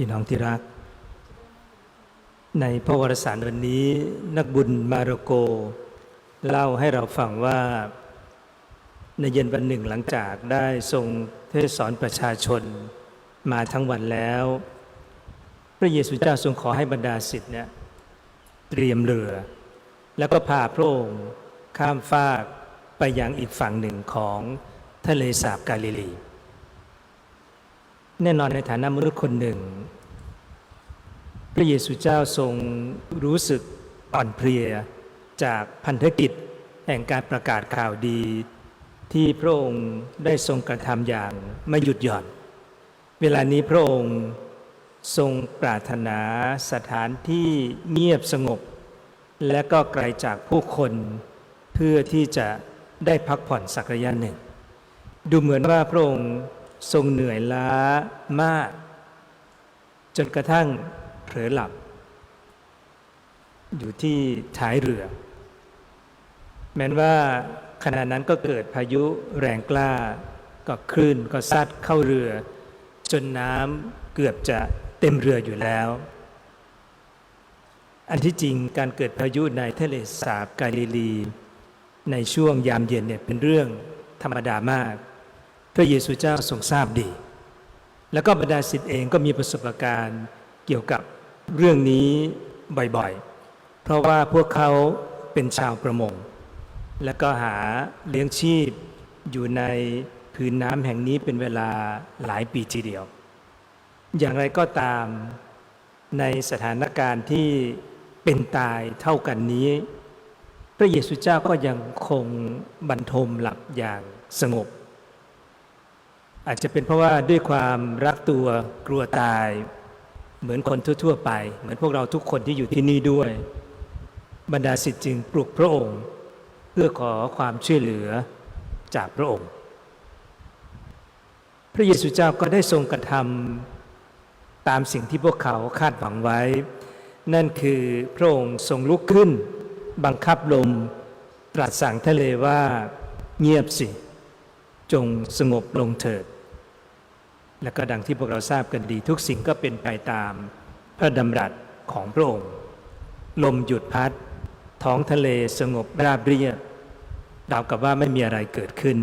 พี่น้องที่รัก ในพระวรสารวันนี้นักบุญมาโรโก เล่าให้เราฟังว่า ในเย็นวันหนึ่งหลังจากได้ทรงเทศสอนประชาชนมาทั้งวันแล้ว พระเยซูเจ้าทรงขอให้บรรดาศิษย์เนี่ยเตรียมเรือ แล้วก็พาพระองค์ข้ามฟากไปยังอีกฝั่งหนึ่งของทะเลสาบกาลิลี แน่นอนในฐานะมนุษย์คนหนึ่ง พระเยซูเจ้าทรงรู้สึกอ่อนเพลียจากพันธกิจแห่งการประกาศข่าวดี ที่พระองค์ได้ทรงกระทำอย่างไม่หยุดหย่อน เวลานี้พระองค์ทรงปรารถนาสถานที่เงียบสงบ และก็ไกลจากผู้คนเพื่อที่จะได้พักผ่อนสักระยะหนึ่ง ดูเหมือนว่าพระองค์ทรงเหนื่อยล้ามาก จนกระทั่ง เผลอหลับ อยู่ที่ท้ายเรือ แม้นว่าขณะนั้นก็เกิดพายุแรงกล้า ก็คลื่นก็ซัดเข้าเรือ จนน้ำเกือบจะเต็มเรืออยู่แล้ว อันที่จริงการเกิดพายุในทะเลสาบกาลิลี ในช่วงยามเย็นเนี่ยเป็นเรื่องธรรมดามาก พระเยซูเจ้าทรงทราบดี แล้วก็บรรดาศิษย์เองก็มีประสบการณ์เกี่ยวกับ เรื่องนี้บ่อยๆ เพราะว่าพวกเขาเป็นชาวประมง และก็หาเลี้ยงชีพอยู่ในพื้นน้ำแห่งนี้เป็นเวลาหลายปีทีเดียว อย่างไรก็ตามในสถานการณ์ที่เป็นตายเท่ากันนี้ พระเยซูเจ้าก็ยังคงบรรทมหลับอย่างสงบ อาจจะเป็นเพราะว่าด้วยความรักตัวกลัวตาย เหมือนคนทั่ว ๆ ไป เหมือนพวกเราทุกคนที่อยู่ที่นี่ด้วย บรรดาศิษย์จึงปลุกพระองค์ เพื่อขอความช่วยเหลือจากพระองค์ พระเยซูเจ้าก็ได้ทรงกระทำตามสิ่งที่พวกเขาคาดหวังไว้ นั่นคือพระองค์ทรงลุกขึ้น บังคับลม ตรัสสั่งทะเลว่าเงียบสิ จงสงบลงเถิด และก็ดังที่พวกเราทราบกันดี ทุกสิ่งก็เป็นไปตามพระดำรัสของพระองค์ ลมหยุดพัด ท้องทะเลสงบราบเรียบดาวกับว่าไม่มีอะไรเกิดขึ้น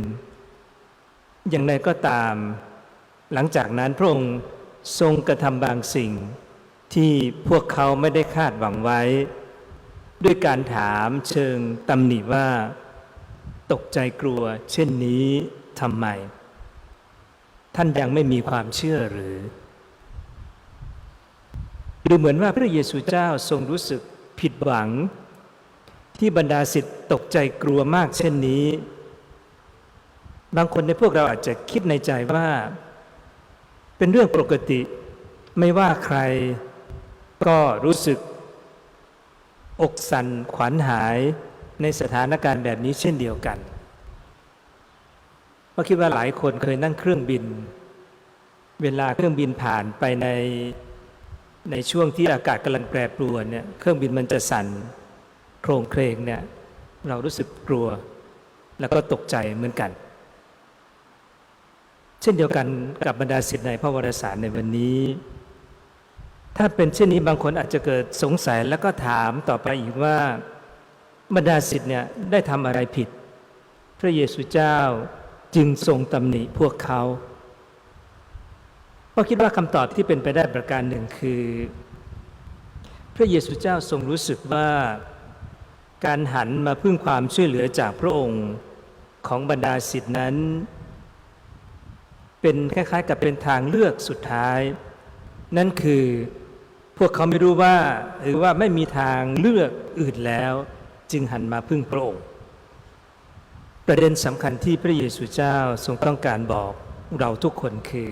อย่างไรก็ตาม หลังจากนั้นพระองค์ทรงกระทำบางสิ่งที่พวกเขาไม่ได้คาดหวังไว้ ด้วยการถามเชิงตำหนิว่า ตกใจกลัวเช่นนี้ทำไม ท่านยังไม่มีความเชื่อหรือ ดูเหมือนว่าพระเยซูเจ้าทรงรู้สึกผิดหวัง ที่บรรดาศิษย์ตกใจกลัวมากเช่นนี้ บางคนในพวกเราอาจจะคิดในใจว่า เป็นเรื่องปกติไม่ว่าใครก็รู้สึก อกสั่นขวัญหายในสถานการณ์แบบนี้เช่นเดียวกัน เพราคิดว่าหลายคนเคยนั่งเครื่องบิน เวลาเครื่องบินผ่านไปในในช่วงที่อากาศกำลังแปรปรวนเนี่ยเครื่องบินมันจะสั่นโครงเครงเนี่ยเรารู้สึกกลัว แล้วก็ตกใจเหมือนกัน เช่นเดียวกันกับบรรดาศิษย์ในพระวรสารในวันนี้ ถ้าเป็นเช่นนี้บางคนอาจจะเกิดสงสัยแล้วก็ถามต่อไปอีกว่าบรรดาศิษย์เนี่ยได้ทำอะไรผิด พระเยซูเจ้า จึงทรงตำหนิพวกเขาเพราะคิดว่าคำตอบที่เป็นไปได้ประการหนึ่งคือ พระเยซูเจ้าทรงรู้สึกว่าการหันมาพึ่งความช่วยเหลือจากพระองค์ของบรรดาศิษย์นั้น เป็นคล้ายๆ กับเป็นทางเลือกสุดท้าย นั่นคือพวกเขาไม่รู้ว่าหรือว่าไม่มีทางเลือกอื่นแล้ว จึงหันมาพึ่งพระองค์ ประเด็นสำคัญที่พระเยซูเจ้าทรงต้องการบอกเราทุกคนคือ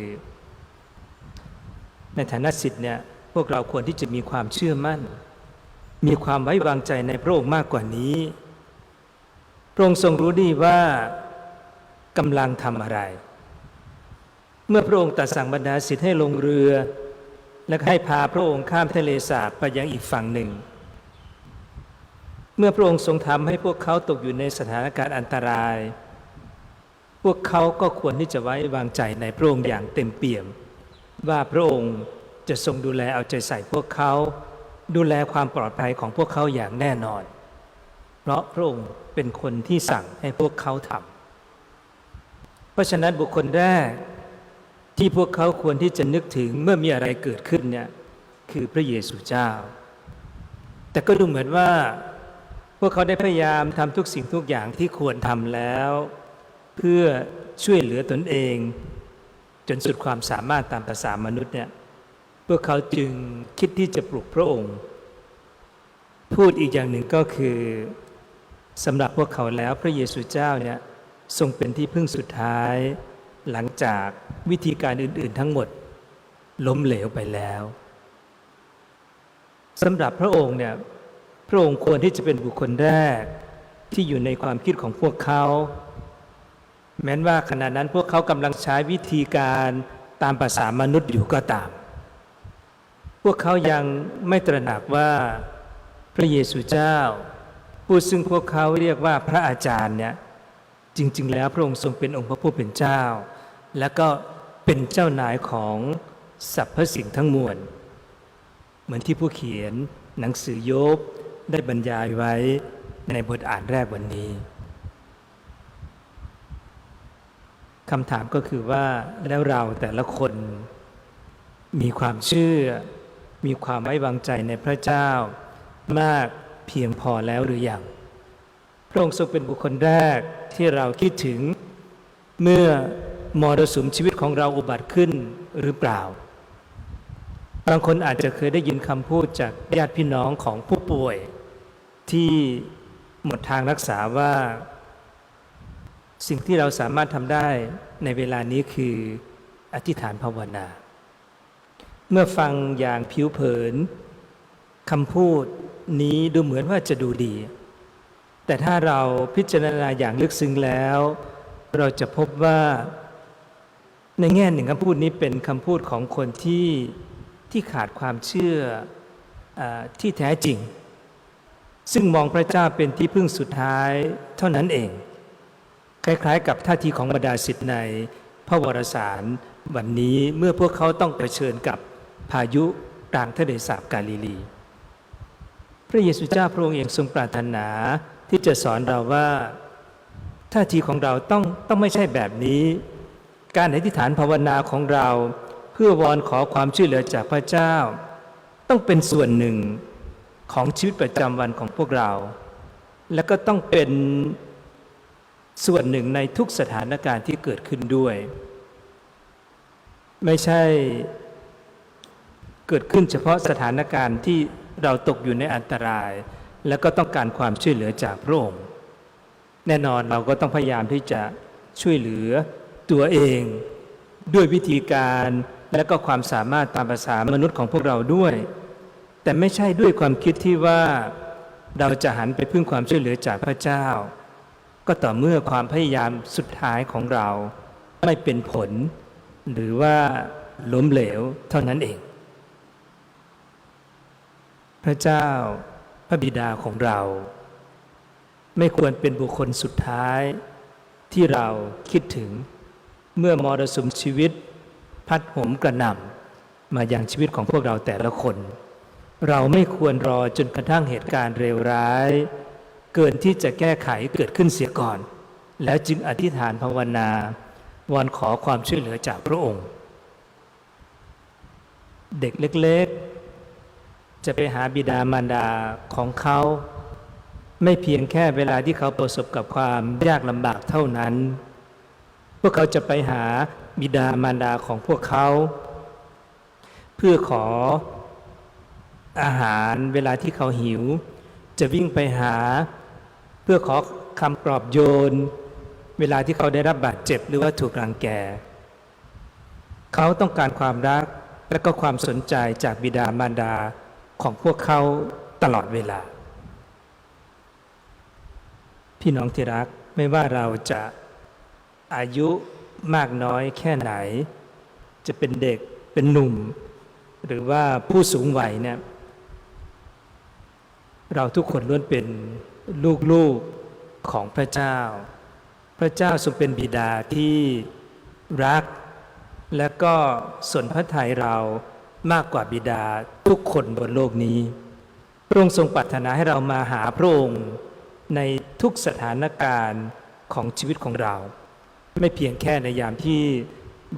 ในฐานะสิทธิ์เนี่ยพวกเราควรที่จะมีความเชื่อมั่น มีความไว้วางใจในพระองค์มากกว่านี้ พระองค์ทรงรู้ดีว่ากำลังทำอะไร เมื่อพระองค์ตรัสสั่งบรรดาสิทธิ์ให้ลงเรือ และให้พาพระองค์ข้ามทะเลสาบไปยังอีกฝั่งหนึ่ง มื่อพระองค์ทรงทำให้พวกเขาตกอยู่ในสถานการณ์อันตราย พวกเขาก็ควรที่จะไว้วางใจในพระองค์อย่างเต็มเปี่ยม ว่าพระองค์จะทรงดูแลเอาใจใส่พวกเขา ดูแลความปลอดภัยของพวกเขาอย่างแน่นอน เพราะพระองค์เป็นคนที่สั่งให้พวกเขาทำเพราะฉะนั้นบุคคลแรกที่พวกเขาควรที่จะนึกถึงเมื่อมีอะไรเกิดขึ้นเนี่ยคือพระเยซูเจ้า แต่ก็ดูเหมือนว่า พวกเขาได้พยายามทำทุกสิ่งทุกอย่างที่ควรทำแล้ว เพื่อช่วยเหลือตนเอง จนสุดความสามารถตามภาษามนุษย์เนี่ยพวกเขาจึงคิดที่จะปลุกพระองค์ พูดอีกอย่างหนึ่งก็คือสำหรับพวกเขาแล้วพระเยซูเจ้าเนี่ยทรงเป็นที่พึ่งสุดท้าย หลังจากวิธีการอื่น ๆ ทั้งหมดล้มเหลวไปแล้วสำหรับพระองค์เนี่ย ระองค์ควรที่จะเป็นบุคคลแรกที่อยู่ในความคิดของพวกเขา แม้นว่าขณะนั้นพวกเขากำลังใช้วิธีการตามภาษามนุษย์อยู่ก็ตาม พวกเขายังไม่ตระหนักว่าพระเยซูเจ้า ผู้ซึ่งพวกเขาเรียกว่าพระอาจารย์เนี่ยจริง ๆ แล้วพระองค์ทรงเป็นองค์พระผู้เป็นเจ้า และก็เป็นเจ้านายของสรรพสิ่งทั้งมวล เหมือนที่ผู้เขียนหนังสือโยบ ได้บรรยายไว้ในบทอ่านแรกวันนี้คำถามก็คือว่าแล้วเราแต่ละคนมีความเชื่อ มีความไว้วางใจในพระเจ้ามากเพียงพอแล้วหรืออยังพระองค์ทรงเป็นบุคคลแรกที่เราคิดถึงเมื่อมรสุมชีวิตของเราอุบัติขึ้นหรือเปล่า บางคนอาจจะเคยได้ยินคำพูดจากญาติพี่น้องของผู้ป่วย ที่หมดทางรักษาว่า สิ่งที่เราสามารถทำได้ในเวลานี้คืออธิษฐานภาวนา เมื่อฟังอย่างผิวเผินคำพูดนี้ดูเหมือนว่าจะดูดี แต่ถ้าเราพิจารณาอย่างลึกซึ้งแล้ว เราจะพบว่า ในแง่หนึ่งคำพูดนี้เป็นคำพูดของคนที่ที่ขาดความเชื่ออที่แท้จริง ซึ่งมองพระเจ้าเป็นที่พึ่งสุดท้ายเท่านั้นเอง คล้ายๆ กับท่าทีของบรรดาศิษย์ในพระวรสารวันนี้เมื่อพวกเขาต้องเผชิญกับพายุกลางทะเลสาบกาลิลี พระเยซูเจ้าพระองค์เองทรงปรารถนาที่จะสอนเราว่าท่าทีของเราต้องต้องไม่ใช่แบบนี้ การอธิษฐานภาวนาของเรา เพื่อวอนขอความช่วยเหลือจากพระเจ้า ต้องเป็นส่วนหนึ่ง ของชีวิตประจำวันของพวกเรา และก็ต้องเป็นส่วนหนึ่งในทุกสถานการณ์ที่เกิดขึ้นด้วย ไม่ใช่เกิดขึ้นเฉพาะสถานการณ์ที่เราตกอยู่ในอันตราย แล้วก็ต้องการความช่วยเหลือจากพระองค์แน่นอนเราก็ต้องพยายามที่จะช่วยเหลือตัวเอง ด้วยวิธีการและก็ความสามารถตามภาษามนุษย์ของพวกเราด้วย แต่ไม่ใช่ด้วยความคิดที่ว่าเราจะหันไปพึ่งความช่วยเหลือจากพระเจ้า ก็ต่อเมื่อความพยายามสุดท้ายของเรา ไม่เป็นผล หรือว่าล้มเหลวเท่านั้นเอง พระเจ้าพระบิดาของเรา ไม่ควรเป็นบุคคลสุดท้ายที่เราคิดถึงเมื่อมรสุมชีวิต พัดหมกระหน่ำมาอย่างชีวิตของพวกเราแต่ละคน เราไม่ควรรอจนกระทั่งเหตุการณ์เลวร้าย เกินที่จะแก้ไขเกิดขึ้นเสียก่อน แล้วจึงอธิษฐานภาวนาวอนขอความช่วยเหลือจากพระองค์ เด็กเล็กๆ จะไปหาบิดามารดาของเขา ไม่เพียงแค่เวลาที่เขาประสบกับความยากลำบากเท่านั้น พวกเขาจะไปหาบิดามารดาของพวกเขา เพื่อขอ อาหารเวลาที่เขาหิว จะวิ่งไปหา เพื่อขอคำปลอบโยน เวลาที่เขาได้รับบาดเจ็บหรือว่าถูกรังแก เขาต้องการความรักและก็ความสนใจจากบิดามารดาของพวกเขาตลอดเวลา พี่น้องที่รักไม่ว่าเราจะอายุมากน้อยแค่ไหน จะเป็นเด็กเป็นหนุ่ม หรือว่าผู้สูงวัยเนี่ย เราทุกคนล้วนเป็นลูกๆของพระเจ้า พระเจ้าทรงเป็นบิดาที่รัก และก็สนพระทัยเรามากกว่าบิดาทุกคนบนโลกนี้ พระองค์ทรงปรารถนาให้เรามาหาพระองค์ในทุกสถานการณ์ของชีวิตของเรา ไม่เพียงแค่ในยามที่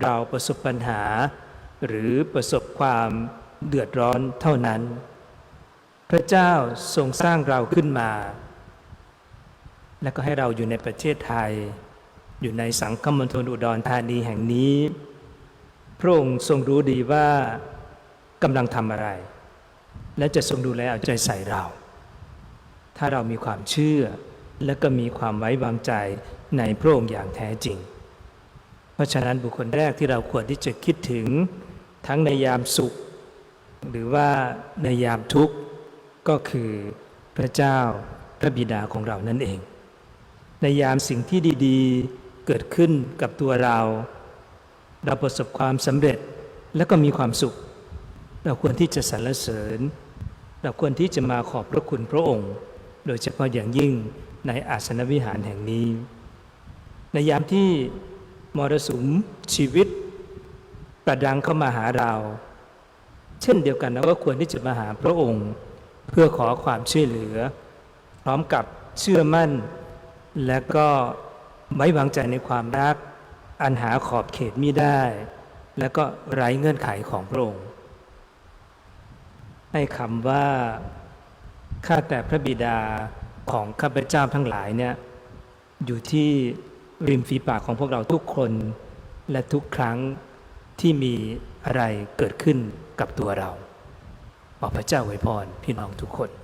เราประสบปัญหา หรือประสบความเดือดร้อนเท่านั้น พระเจ้าทรงสร้างเราขึ้นมา และก็ให้เราอยู่ในประเทศไทย อยู่ในสังคมมณฑลอุดรธานีแห่งนี้ พระองค์ทรงรู้ดีว่ากำลังทำอะไร และจะทรงดูแลเอาใจใส่เรา ถ้าเรามีความเชื่อและก็มีความไว้วางใจในพระองค์อย่างแท้จริง เพราะฉะนั้นบุคคลแรกที่เราควรที่จะคิดถึงทั้งในยามสุข หรือว่าในยามทุกข์ ก็คือพระเจ้าพระบิดาของเรานั่นเอง ในยามสิ่งที่ดีๆเกิดขึ้นกับตัวเรา เราประสบความสำเร็จและก็มีความสุข เราควรที่จะสรรเสริญ เราควรที่จะมาขอบพระคุณพระองค์ โดยเฉพาะอย่างยิ่งในอาสนวิหารแห่งนี้ ในยามที่มรสุมชีวิต ประดังเข้ามาหาเรา เช่นเดียวกันเราก็ควรที่จะมาหาพระองค์ เพื่อขอความช่วยเหลือ พร้อมกับเชื่อมั่น และก็ไว้วางใจในความรัก อันหาขอบเขตมิได้ และก็ไร้เงื่อนไขของพระองค์ให้คำว่าข้าแต่พระบิดาของข้าพเจ้าทั้งหลายเนี่ยอยู่ที่ริมฝีปากของพวกเราทุกคนและทุกครั้งที่มีอะไรเกิดขึ้นกับตัวเรา ขอพระเจ้าอวยพรพี่น้องทุกคน